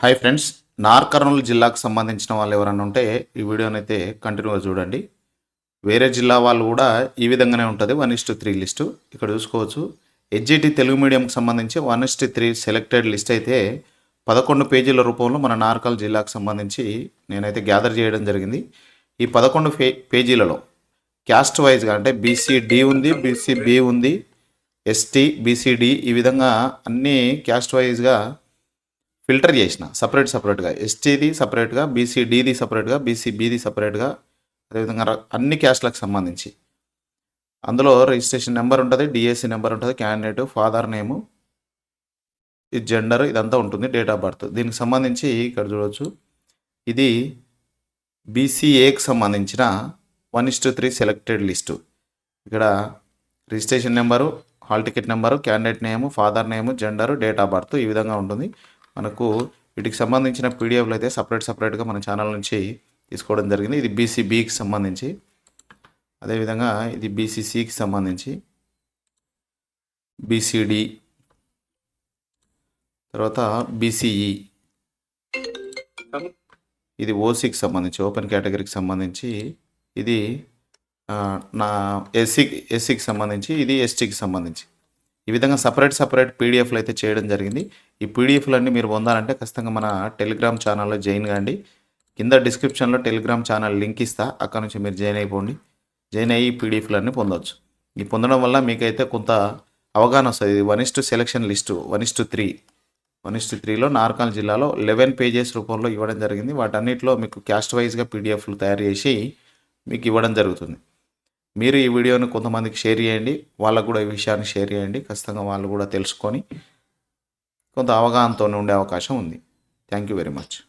Hi friends నార్ కర్నూలు జిల్లాకు సంబంధించిన వాళ్ళు ఎవరైనా ఉంటే ఈ వీడియోని అయితే కంటిన్యూగా చూడండి. వేరే జిల్లా వాళ్ళు కూడా ఈ విధంగానే ఉంటుంది వన్ ఇస్టు త్రీ లిస్టు. ఇక్కడ చూసుకోవచ్చు. హెచ్జిటి తెలుగు మీడియంకి సంబంధించి one is to three selected list అయితే పదకొండు పేజీల రూపంలో మన నార్కల్ జిల్లాకు సంబంధించి నేనైతే గ్యాదర్ చేయడం జరిగింది. ఈ పదకొండు పే పేజీలలో క్యాస్ట్ వైజ్గా అంటే బీసీడి ఉంది బీసీబీ ఉంది ఎస్టీ బీసీడి ఈ విధంగా అన్ని క్యాస్ట్ వైజ్గా ఫిల్టర్ చేసిన సపరేట్ సపరేట్గా. ఎస్టీది సపరేట్గా బీసీడీది సపరేట్గా బీసీబీది సపరేట్గా అదేవిధంగా అన్ని క్యాస్ట్లకు సంబంధించి. అందులో రిజిస్ట్రేషన్ నెంబర్ ఉంటుంది డిఎస్సి నెంబర్ ఉంటుంది క్యాండిడేట్ ఫాదర్ నేము ఈ జెండర్ ఇదంతా ఉంటుంది డేట్ ఆఫ్ బర్త్. దీనికి సంబంధించి ఇక్కడ చూడవచ్చు ఇది బీసీఏకి సంబంధించిన one is to three selected list. ఇక్కడ registration number hall ticket number candidate name father name gender date of birth ఈ విధంగా ఉంటుంది. మనకు వీటికి సంబంధించిన పీడిఎఫ్లు అయితే సపరేట్ సపరేట్గా మన ఛానల్ నుంచి తీసుకోవడం జరిగింది. ఇది బీసీబీకి సంబంధించి. అదేవిధంగా ఇది బీసీసీకి సంబంధించి. బీసీడి తర్వాత బీసీఈ ఇది ఓసీకి సంబంధించి ఓపెన్ కేటగిరీకి సంబంధించి. ఇది నా ఎస్సీ ఎస్సీకి సంబంధించి ఇది ఎస్టీకి సంబంధించి. ఈ విధంగా సపరేట్ సపరేట్ పీడిఎఫ్లు అయితే చేయడం జరిగింది. ఈ పీడిఎఫ్లన్నీ మీరు పొందాలంటే ఖచ్చితంగా మన టెలిగ్రామ్ ఛానల్లో జాయిన్ కాండి. కింద డిస్క్రిప్షన్లో టెలిగ్రామ్ ఛానల్ లింక్ ఇస్తా. అక్కడ నుంచి మీరు జాయిన్ అయిపోండి. జాయిన్ అయ్యి ఈ పీడిఎఫ్లన్నీ పొందవచ్చు ఈ పొందడం వల్ల మీకైతే కొంత అవగాహన వస్తుంది. One is to selection list one is to three. One is to త్రీలో నార్కాల్ జిల్లాలో లెవెన్ పేజెస్ రూపంలో ఇవ్వడం జరిగింది. వాటన్నిటిలో మీకు క్యాస్ట్ వైజ్గా పీడిఎఫ్లు తయారు చేసి మీకు ఇవ్వడం జరుగుతుంది. మీరు ఈ వీడియోని కొంతమందికి షేర్ చేయండి. వాళ్ళకు కూడా ఈ విషయాన్ని షేర్ చేయండి. ఖచ్చితంగా వాళ్ళు కూడా తెలుసుకొని కొంత అవగాహనతో ఉండే అవకాశం ఉంది. Thank you very much